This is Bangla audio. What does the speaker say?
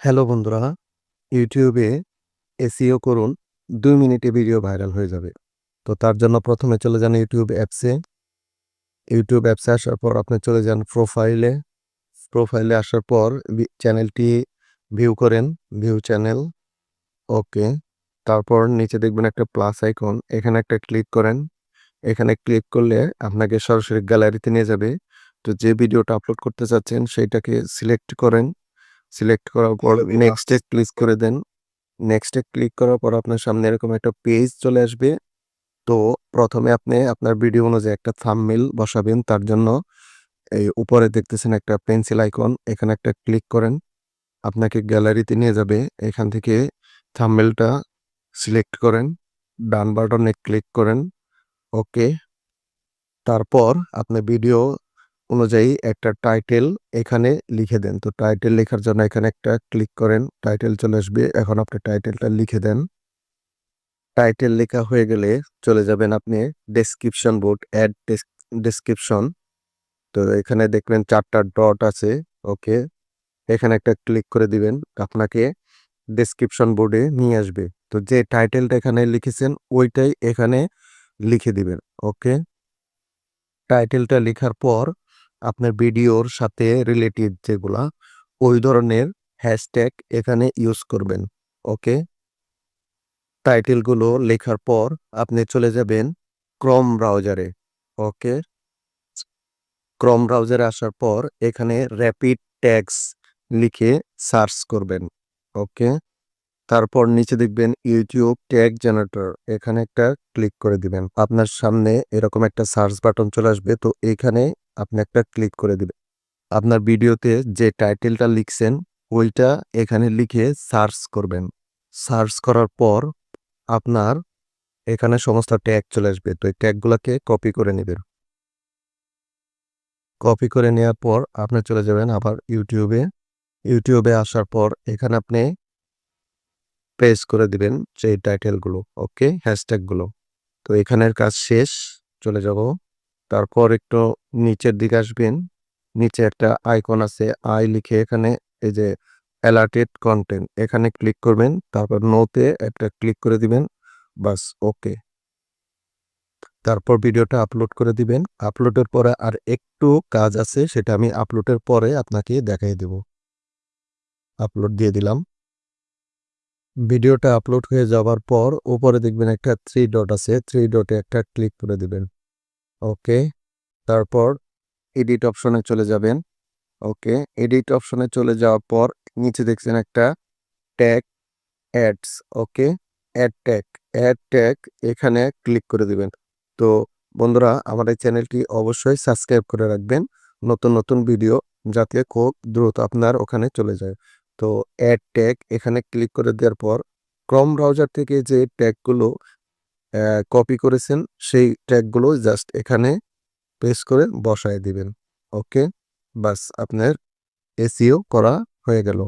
হ্যালো বন্ধুরা, ইউটিউবে এসিও করুন, দুই মিনিটে ভিডিও ভাইরাল হয়ে যাবে। তো তার জন্য প্রথমে চলে যান ইউটিউব অ্যাপসে। ইউটিউব অ্যাপসে আসার পর আপনি চলে যান প্রোফাইলে। প্রোফাইলে আসার পর চ্যানেলটি ভিউ করেন, ভিউ চ্যানেল, ওকে। তারপর নিচে দেখবেন একটা প্লাস আইকন, এখানে একটা ক্লিক করেন। এখানে ক্লিক করলে আপনাকে সরাসরি গ্যালারিতে নিয়ে যাবে। তো যে ভিডিওটা আপলোড করতে চাচ্ছেন, সেইটাকে সিলেক্ট করেন। সিলেক্ট করার পর নেক্সটে ক্লিক করে দেন। নেক্সটে ক্লিক করার পর আপনার সামনে এরকম একটা পেজ চলে আসবে। তো প্রথমে আপনি আপনার ভিডিও অনুযায়ী একটা থাম্বনেল বসাবেন। তার জন্য এই উপরে দেখতেছেন একটা পেন্সিল আইকন এখানে একটা ক্লিক করেন। আপনাকে গ্যালারিতে নিয়ে যাবে। এখান থেকে থাম্বনেলটা সিলেক্ট করেন। ডান বাটনে ক্লিক করেন। ওকে তারপর আপনি ভিডিও অনুযায়ী একটা টাইটেল এখানে লিখে দেন। তো টাইটেল লেখার জন্য এখানে একটা ক্লিক করেন, টাইটেল চলে আসবে। এখন আপনি টাইটেলটা লিখে দেন। টাইটেল লেখা হয়ে গেলে চলে যাবেন আপনি ডেসক্রিপশন বোর্ড অ্যাড ডেসক্রিপশন তো এখানে দেখবেন চারটা ডট আছে ওকে এখানে একটা ক্লিক করে দিবেন, আপনাকে ডেসক্রিপশন বোর্ডে নিয়ে আসবে। তো যে টাইটেলটা এখানে লিখেছেন, ওইটাই এখানে লিখে দিবেন ওকে টাইটেলটা লেখার পর আপনার ভিডিওর সাথে রিলেটেড যেগুলা, ওই ধরনের হ্যাশট্যাগ এখানে ইউজ করবেন ওকে টাইটেলগুলো লেখার পর আপনি চলে যাবেন ক্রম ব্রাউজারে ওকে ক্রম ব্রাউজারে আসার পর এখানে র্যাপিড ট্যাগস লিখে সার্চ করবেন ওকে তারপর নিচে দেখবেন ইউটিউব ট্যাগ জেনারেটর এখানে একটা ক্লিক করে দিবেন। আপনার সামনে এরকম একটা সার্চ বাটন চলে আসবে, তো এখানে আপনি একটা ক্লিক করে দিবেন। আপনার ভিডিওতে যে টাইটেলটা লিখছেন, ওইটা এখানে লিখে সার্চ করবেন। সার্চ করার পর আপনার এখানে সমস্ত ট্যাগ চলে আসবে। তো এই ট্যাগগুলোকে কপি করে নেবেন। কপি করে নেওয়ার পর আপনি চলে যাবেন আবার ইউটিউবে ইউটিউবে আসার পর এখানে আপনি পেস্ট করে দিবেন সেই টাইটেলগুলো ওকে হ্যাশট্যাগুলো তো এখানের কাজ শেষ। চলে যাব তারপর একটু নিচের দিকে আসবেন। নিচে একটা আইকন আছে আই লিখে এখানে এই যে অ্যালার্টেড কন্টেন্ট এখানে ক্লিক করবেন, তারপর নোতে একটা ক্লিক করে দিবেন, বাস ওকে তারপর ভিডিওটা আপলোড করে দিবেন। আপলোডের পরে আর একটু কাজ আছে, সেটা আমি আপলোডের পরে আপনাকে দেখাই দেব। আপলোড দিয়ে দিলাম। ভিডিওটা আপলোড হয়ে যাওয়ার পর উপরে দেখবেন একটা থ্রি ডট আছে থ্রি ডটে একটা ক্লিক করে দিবেন। ওকে, তারপর এডিট অপশনে চলে যাবেন। ওকে এডিট অপশনে চলে যাওয়ার পর নিচে দেখছেন একটা tag adds okay add tag add tag এখানে ক্লিক করে দিবেন। তো বন্ধুরা আমার এই চ্যানেলটি অবশ্যই সাবস্ক্রাইব করে রাখবেন। নতুন নতুন ভিডিও যাতে খুব দ্রুত আপনার ওখানে চলে যায়। তো অ্যাড ট্যাগ এখানে ক্লিক করে দেওয়ার পর ক্রম ব্রাউজার থেকে যে ট্যাগগুলো কপি করেছেন, সেই ট্যাগগুলো জাস্ট এখানে পেস্ট করে বসায় দিবেন। ওকে বাস আপনার এসিও করা হয়ে গেল।